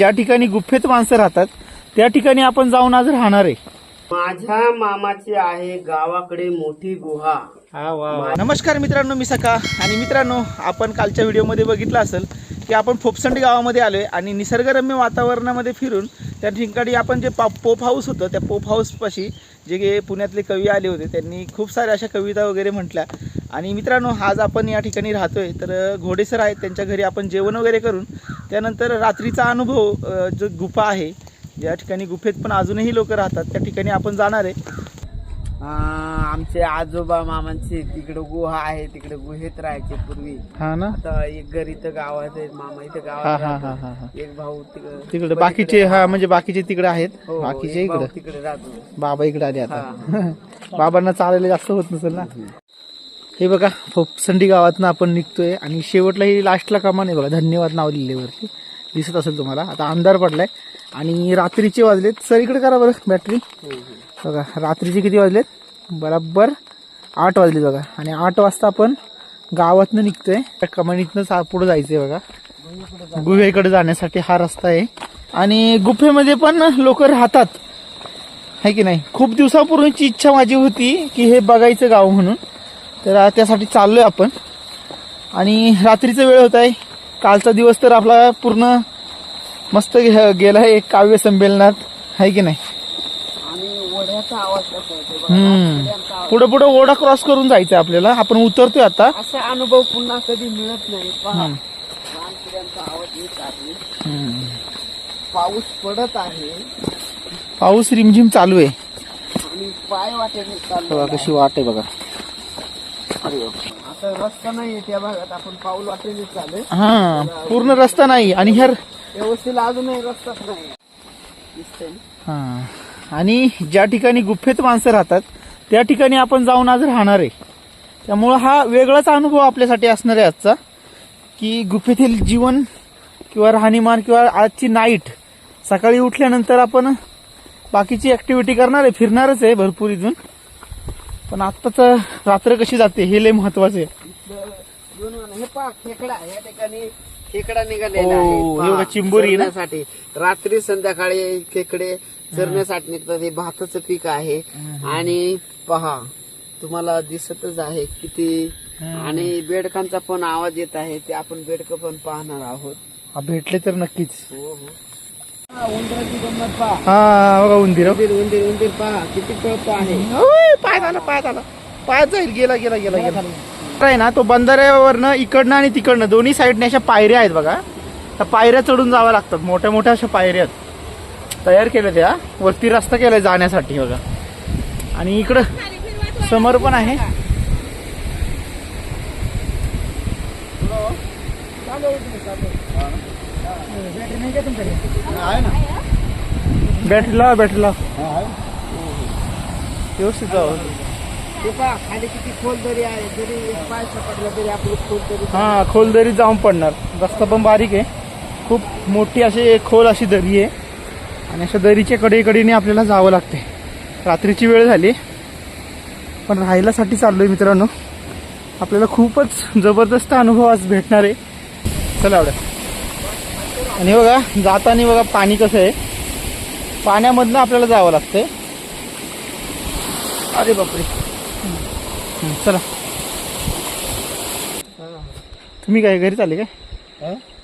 ज्या ठिकाणी गुफेत माणसं राहतात त्या ठिकाणी आपण जाऊन आज राहणार आहे. माझ्या मामाची आहे गावाकडे मोठी गुहा. नमस्कार मित्रांनो मी सका आणि मित्रांनो आपण कालच्या व्हिडिओमध्ये बघितलं असेल की आपण फोपसंडी गावामध्ये आलोय आणि निसर्गरम्य वातावरणामध्ये फिरून त्या ठिकाणी आपण जे पा पोप हाऊस होतं त्या पोप हाऊसपाशी जे पुण्यातले कवी आले होते त्यांनी खूप साऱ्या अशा कविता वगैरे म्हटल्या. आणि मित्रांनो आज आपण या ठिकाणी राहतोय तर घोडेसर आहेत त्यांच्या घरी आपण जेवण वगैरे करून त्यानंतर रात्रीचा अनुभव जो गुफा आहे ज्या ठिकाणी गुफेत पण अजूनही लोक राहतात त्या ठिकाणी आपण जाणार आहे. आमचे आजोबा मामांची तिकडे गुहा आहे तिकडे गुहेत राहायचे पूर्वी. हा ना? आता एक घर इथं गावात आहे मामा इथं हा गावात हा हा राहतो. हा हा एक भाऊ तिकडे तिकडे बाकीचे हा म्हणजे बाकीचे तिकडे आहेत. हो, बाकीचे एक भाऊ इकडे. तिकडे राहतो. बाबा इकडे आले आता. बाबांना चालायला जास्त होत नसेल ना? हे बघा फोपसंडी गावातनं आपण निघतोय आणि शेवटला ही लास्टला कमान आहे बघा. धन्यवाद नाव लिहिल्यावरती. दिसत असेल तुम्हाला. आता अंधार पडलाय आणि रात्रीचे वाजलेत. सर इकडे करा बरं बॅटरी बघा रात्रीचे किती वाजलेत? बरोबर आठ वाजले बघा. आणि आठ वाजता आपण गावातनं निघतोय. त्या कमानीतनं पुढं पुढे जायचंय बघा. गुहेकडे जाण्यासाठी हा रस्ता आहे. आणि गुफेमध्ये पण लोक राहतात. आहे की नाही? खूप दिवसापूर्वीची इच्छा माझी होती की हे बघायचं गाव म्हणून. तर त्यासाठी चाललोय आपण. आणि रात्रीचं वेळ होत आहे. कालचा दिवस तर आपला पूर्ण मस्त गे- गेला आहे एक काव्य संमेलनात. आहे की नाही आणि वड्याचा आवाज कसा येतो बघा. हम्म. पुढे पुढे ओढा क्रॉस करून जायचं आपल्याला. आपण उतरतोय आता. असा अनुभव पुन्हा कधी मिळत नाही. पहा हम्म. रानकिड्यांचा आवाज येत आहे. हम्म. पाऊस पडत आहे. पाऊस रिमझिम चालू आहे. आणि पाय वाटेने बघा कशी वाट आहे बघा. आता रस्ता नाही त्या भागात. आपण पाऊल वाटेने चालेल हा पूर्ण रस्ता नाही. आणि ह्या व्यवस्थित अजूनही रस्ताच नाही. दिसतंय? हा. आणि ज्या ठिकाणी गुफेत माणसं राहतात त्या ठिकाणी आपण जाऊन आज राहणार आहे. त्यामुळं हा वेगळाच अनुभव आपल्यासाठी असणार आहे आजचा की गुफेतील जीवन किंवा राहणीमान किंवा आजची नाईट सकाळी उठल्यानंतर आपण बाकीची ऍक्टिव्हिटी करणार आहे फिरणारच आहे भरपूर इथून. पण आत्ताच रात्र कशी जाते हे लय महत्वाचं आहे. हे खेकडा निघालेला हो, पहा, चिंबोरी ना? चरण्यासाठी. रात्री संध्याकाळी खेकडे चरण्यासाठी निघतात. हे भाताचं पीक आहे. आणि पहा तुम्हाला दिसतच आहे किती. आणि बेडकांचा पण आवाज येत आहे. ते आपण बेडकं पण पाहणार आहोत. हा, भेटले तर नक्कीच. हो हो. हा, उंदराची गंमत पहा. हा बघा उंदीर. उंदीर उंदीर उंदीर पहा. किती कळप आहे. ओय, पाय झाला पाय झाला. पाय जाईल गेला गेला. गेला गेला. आहे ना तो बंधाऱ्यावरनं इकडनं आणि तिकडनं दोन्ही साईडने अशा पायऱ्या आहेत बघा. त्या पायऱ्या चढून जाव्या लागतात मोठ्या मोठ्या अशा पायऱ्या आहेत. तयार केल्या त्या वरती रस्ता केलाय जाण्यासाठी बघा. आणि इकडं समोर पण आहे. बॅटरी लावा बॅटरी लावा व्यवस्थित जावं. पहा खाली किती खोल दरी आहे? जरी एक पाय तरी आपली खोल दरी खोल जाऊन पडणार. रस्ता पण बारीक आहे. खूप मोठी अशी एक खोल अशी दरी आहे. आणि अशा दरीच्या कडेकडीने आपल्याला जावं लागते. रात्रीची वेळ झाली. पण राहायलासाठी चाललोय मित्रांनो. आपल्याला खूपच जबरदस्त अनुभव आज भेटणार आहे. चला आवडत आणि बघा जाताना बघा पाणी कसं आहे. पाण्यामधनं आपल्याला जावं लागतंय. अरे बापरे. चला. तुम्ही काय घरी चालले. काय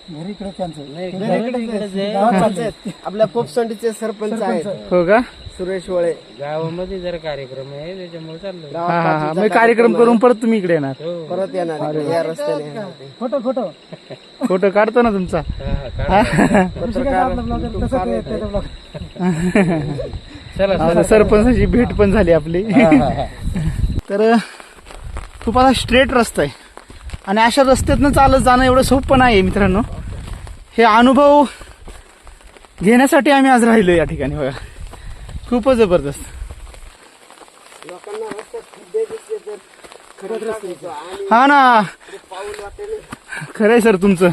आपल्या पोपसंडीचे सरपंच आहेत. हो का? सुरेश वळे. गावामध्ये जर कार्यक्रम आहे त्याच्यामुळे चाललो हा हा हा. मग कार्यक्रम करून परत तुम्ही इकडे येणार. परत येणार इकडे, या रस्त्याने येणार ते. Photo photo. फोटो काढतो. ना तुमचा. पत्रकार YouTube चालू आहे. आता सरपंचाची भेट पण झाली आपली. तर खूप आता स्ट्रेट रस्ता आहे. आणि अशा रस्त्यातनं चालत जाणं एवढं सोपं नाही आहे मित्रांनो. हे अनुभव घेण्यासाठी आम्ही आज राहिलो या ठिकाणी बघा. खूपच जबरदस्त. हा ना. वाटेने खरंय सर तुमचं.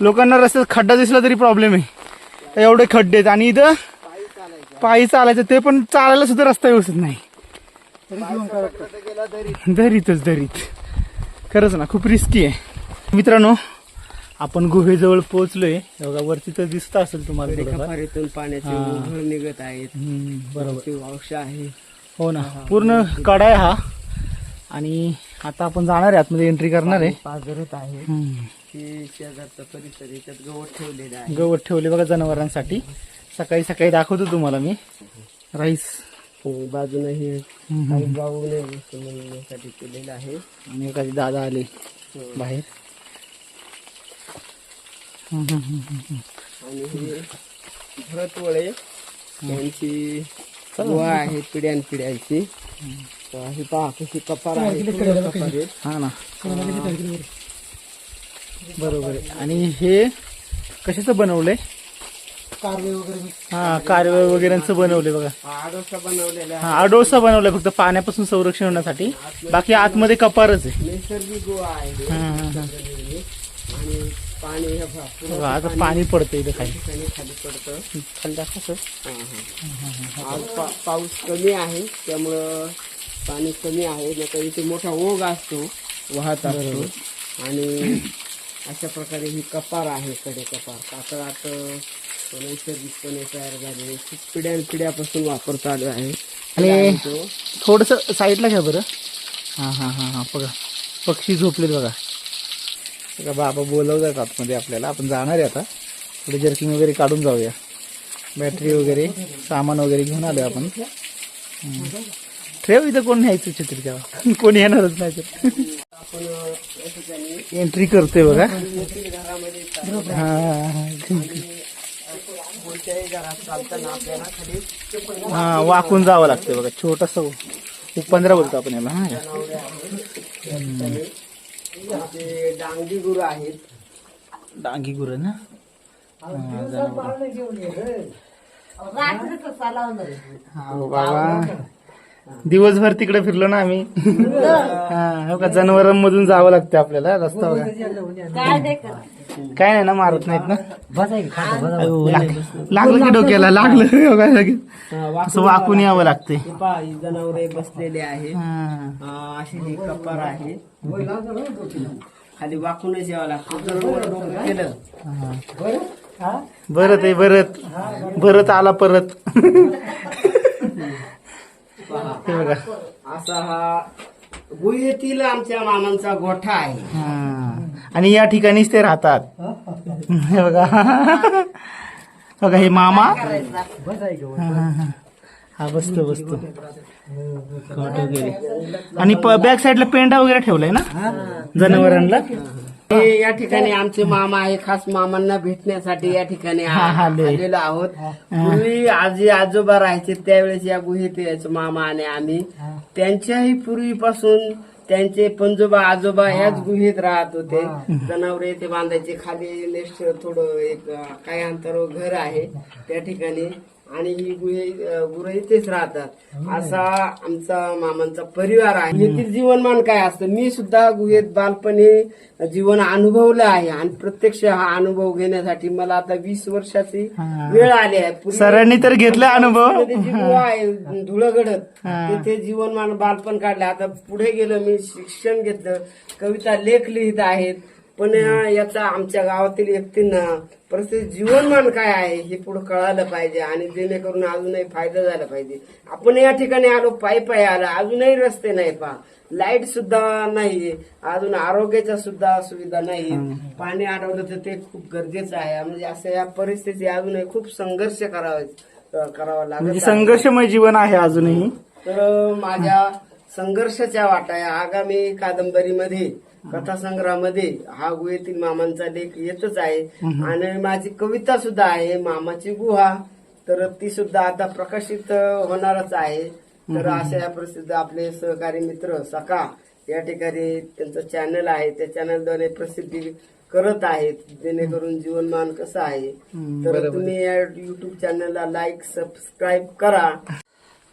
लोकांना रस्त्यात खड्डा दिसला तरी प्रॉब्लेम आहे. एवढे खड्डे आहेत. आणि इथं पायी चालायचं. पायी चालायचं. ते पण चालायला सुद्धा रस्ता व्यवस्थित नाही. दरीतच दरीत. खरंच ना खूप रिस्की आहे. मित्रांनो आपण गुहेजवळ पोहोचलोय. बघा वरती तर दिसत असेल तुम्हाला पाण्याचे हा. निघत आहेत. बरोबर. आहे. हो ना पूर्ण कडा आहे हा. आणि आता आपण जाणार आहे आतमध्ये एंट्री करणार आहे. पाजरत आहे. परिसर याच्यात गवत ठेवलेलं आहे. गवत ठेवले बघा जनावरांसाठी. सकाळी सकाळी दाखवतो तुम्हाला मी. राईस. बाजूने हे जाऊ नये म्हणण्यासाठी केलेलं आहे. आणि एखादी दादा आले बाहेर. हम्म, हम्म. आणि हे भरतवळे यांची आहे पिढ्यान पिढ्यांची हे पहा कशी कपार आहे. हा ना. बरोबर आहे. आणि हे कशाचं बनवलंय? हा कारवे वगैरेचं बनवलंय बघा. आडोसा बनवलेला हा आडोसा बनवलाय फक्त पाण्यापासून संरक्षण होण्यासाठी. बाकी आतमध्ये कपारच आहे. नैसर्गिक आहे. हे. हा, हा, हा. आणि पाणी हे पहा, पूर्ण बघा, आता पाणी पडतं इथं खाली. ठिकाणी खाली पडतं. खाली दाखव सर. हा, हा. आज पा- पाऊस कमी आहे त्यामुळं पाणी कमी आहे. नाही तर इथे मोठा ओघ असतो वाहत असतो. आणि अशा प्रकारे ही कपार आहे कडे कपार. कातळात नैसर्गिकपणे तयार झालेली खूप पिढ्यान पिढ्यापासून वापर चालू आहे. आणि थोडस साईडला घ्या बरं. हा हा हा हा बघा. पक्षी झोपलेत बघा. बघा बाबा बोलवतात आतमध्ये आपल्याला. आपण जाणार आहे आता. थोडे जर्किंग वगैरे काढून जाऊया. बॅटरी वगैरे सामान वगैरे घेऊन आलोय आपण. ठेव इथं कोण न्यायचं छत्री तेव्हा कोणी येणारच नाही तर. आपण एंट्री करतोय बघा. हा, वाकून जावं लागतं बघा. छोटस पंधरा बोलतो आपण याला. हा. डांगी गुरु आहेत डांगी गुरं ना. हो बाबा. दिवसभर तिकडे फिरलो ना आम्ही. हा का? जनावरांमधून जावं लागतं आपल्याला रस्ता बघा. काय नाही ना मारत नाहीत ना. लाग- लागलं की डोक्याला लागलं. हो का, लगेच. असं वाकून यावं जनावरे बसलेले आहे हा. अं, अशी ही कपार आहे. खाली वाकूनच यावं लागतं. जर वर डोकं केलं. भरत आहे भरत भरत आला परत. हे बघा. असा हा गुहेतील आमच्या मामांचा गोठा आहे. हा. आणि या ठिकाणीच ते राहतात. हे बघा. बघा हे मामा. हा, हा, हा. हा बसतो बसतो. कॉट वगैरे. आणि बॅक साईडला पेंडा वगैरे ठेवलाय ना? जनावरांना हे या ठिकाणी आमचे मामा आहे खास मामांना भेटण्यासाठी या ठिकाणी हा, हा, लय. आलेलो आहोत. पूर्वी आजी आजोबा राहायचे त्यावेळेस या गुहेत यायचो मामा आणि आम्ही. त्यांच्याही पूर्वीपासून त्यांचे पंजोबा आजोबा ह्याच गुहेत राहत होते. जनावरे ते बांधायचे खाली नेक्स्ट थोडं एक अं, काही अंतरावर घर आहे त्या ठिकाणी. आणि ही गुहे गुरं इथेच राहतात. असा आमचा मामांचा परिवार आहे. येथील जीवनमान काय असतं? मी सुद्धा गुहेत बालपणी जीवन अनुभवलं आहे. आणि प्रत्यक्ष हा अनुभव घेण्यासाठी मला आता वीस वर्षाची. वेळ आली आहे. सरांनी तर घेतला अनुभव. गुहा आहे धुळगडत तिथे जीवनमान बालपण काढलं. आता पुढे गेलो मी शिक्षण घेतलं. कविता लेख लिहित आहेत. पण याचा आमच्या गावातील व्यक्तींना परिस्थिती जीवनमान काय आहे हे पुढे कळालं पाहिजे आणि जेणेकरून अजूनही फायदा झाला पाहिजे. आपण या ठिकाणी आलो पायी पायी आलो अजूनही रस्ते नाही पहा लाइट सुद्धा नाही अजून आरोग्याच्या सुद्धा सुविधा नाही. पाणी अडवलं तर ते खूप गरजेचं आहे. म्हणजे असं या परिस्थिती अजूनही खूप संघर्ष करावा करावा लागत म्हणजे. संघर्षमय जीवन आहे अजूनही. तर माझ्या संघर्षाच्या वाटा या आगामी कादंबरीमध्ये कथासंग्रहामध्ये हा गुहेतील मामांचा लेख येतच आहे. आणि माझी कविता सुद्धा आहे मामाची गुहा. तर ती सुद्धा आता प्रकाशित होणारच आहे. तर अशा या परिस्थितीत आपले सहकारी मित्र सका या ठिकाणी त्यांचं चॅनल आहे. त्या चॅनलद्वारे प्रसिद्धी करत आहेत. जेणेकरून जीवनमान कसं आहे. तर तुम्ही या युट्यूब चॅनलला लाईक सबस्क्राईब करा.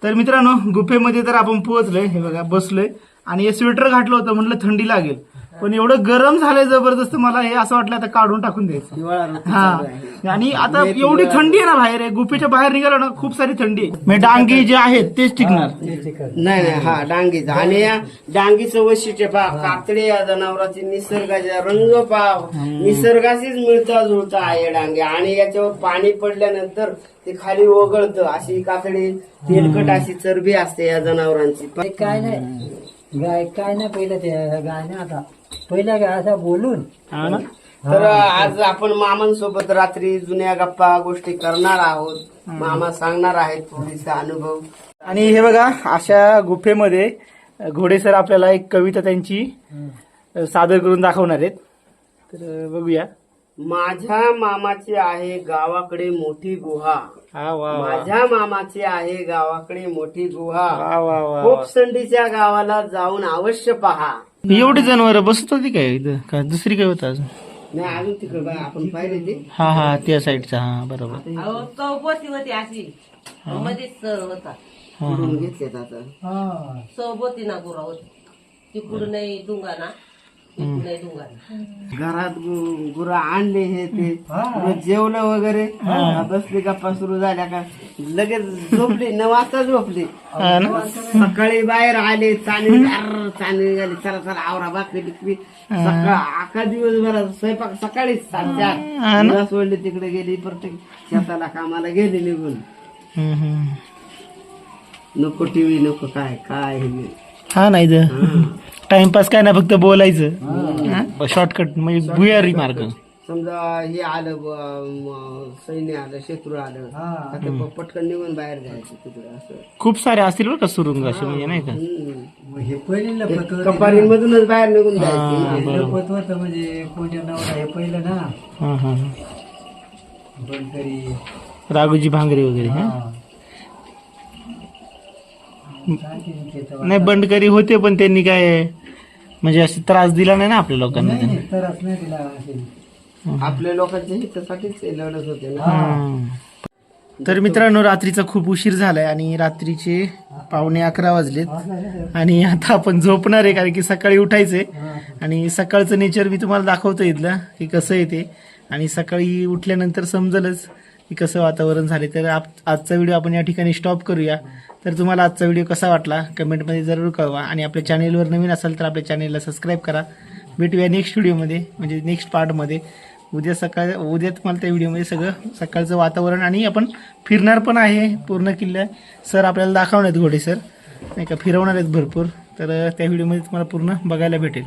तर मित्रांनो गुफेमध्ये तर आपण पोहोचलोय. हे बघा बसलोय. आणि हे स्वेटर घातलं होतं म्हटलं थंडी लागेल. पण एवढं गरम झालंय जबरदस्त मला हे असं वाटलं आता काढून टाकून द्यायचं. हिवाळा ऋतू हा. चालू आहे. आणि आता एवढी थंडी आहे ना बाहेर आहे गुफेच्या बाहेर निघालो ना खूप सारी थंडी आहे. म्हणजे डांगी जे आहेत तेच टिकणार. नाही नाही हा डांगीचा. आणि या डांगीचं वैशिष्ट्य पहा कातडे या जनावरांची निसर्गाचा रंग पहा. निसर्गाशीच मिळता जुळता आहे डांगे. आणि याच्यावर पाणी पडल्यानंतर ते खाली ओघळतं. अशी कातडी तेलकट अशी चरबी असते या जनावरांची. काय नाही गाय काय नाही पहिलं ते गाय नाही आता. पहिल्या गाय असा बोलून हा ना? तर आज आपण मामांसोबत रात्री जुन्या गप्पा गोष्टी करणार आहोत. मामा सांगणार आहेत थोडीसा अनुभव. आणि हे बघा अशा गुफेमध्ये घोडे सर आपल्याला एक कविता त्यांची अ, सादर करून दाखवणार आहेत. तर बघूया. माझ्या मामाची आहे गावाकडे मोठी गुहा. हा वा वा. माझ्या मामाची आहे गावाकडे मोठी गुहा. वा वा वा कोपसंडीच्या गावाला जाऊन अवश्य पहा. एवढी जनावर बसत होती काय इथं? का दुसरी काय होतं अजून? नाही अजून तिकडे आपण पाहिले ते. हा हा त्या साईडचा हा बरोबर. अहो चौपती होती अशी. मध्येच होता. कुठून घेतलेत आता. चौपती ना गुरा होती तिकडून नाही डुंगा ना. घरात गुरं आणले हे ते. मग जेवलं वगैरे. बसले गप्पा सुरू झाल्या का? लगेच झोपली नऊ वाजता झोपली. सकाळी बाहेर आले अर्र, चालली झाली चला चला आवरा बाकी टिकवी. सकाळ अख्खा दिवसभरात स्वयंपाक सकाळीच? मुलं सोडली तिकडे गेली प्रत्येक शेताला कामाला गेली निघून. नको टीव्ही नको काय काय हे. नाही. हा. नाही टाइमपास काय ना फक्त बोलायचं. शॉर्टकट म्हणजे भुयारी मार्ग. समजा हे आलं म- सैन्य आलं शत्रू आलं आता प- पटकन निघून बाहेर जायचं तिकडे असं. खूप सारे असतील बरं का सुरुंग असे म्हणजे नाही का? हम्म. हे पहिले लपत होतं. कपारींमधूनच बाहेर निघून जायचं. लपत होतं म्हणजे कोणत्या नवरा हे पहिलं ना. हा हा पण तरी राघोजी भांगरे वगैरे हा? काय ते त्याचं नाही बंडकरी होते पण त्यांनी काय म्हणजे असं त्रास दिला नाही ना आपल्या लोकांना नाही नाही, असेल आपल्या लोकांच्या हितासाठीच ते लढत होते ना. तर मित्रांनो रात्रीचा खूप उशीर झालाय आणि रात्रीचे पावणे अकरा वाजलेत. आणि आता आपण झोपणार आहे कारण की सकाळी उठायचंय. आणि सकाळचं नेचर मी तुम्हाला दाखवतो इथलं की कसं आहे ते. आणि सकाळी उठल्यानंतर समजलंच. की कसं वातावरण झाले तर आप- आजचा व्हिडिओ आपण या ठिकाणी स्टॉप करूया. तर तुम्हाला आजचा व्हिडिओ कसा वाटला? कमेंटमध्ये जरूर कळवा. आणि आपल्या चॅनेलवर नवीन असाल तर आपल्या चॅनेलला सबस्क्राईब करा. भेटूया नेक्स्ट व्हिडिओमध्ये म्हणजे नेक्स्ट पार्टमध्ये उद्या सकाळ उद्या तुम्हाला त्या व्हिडिओमध्ये सगळं सकाळचं वातावरण आणि आपण फिरणार पण आहे पूर्ण किल्ला. सर आपल्याला दाखवणार आहेत घोडे सर नाही का? फिरवणार आहेत भरपूर. तर त्या व्हिडिओमध्ये तुम्हाला पूर्ण बघायला भेटेल.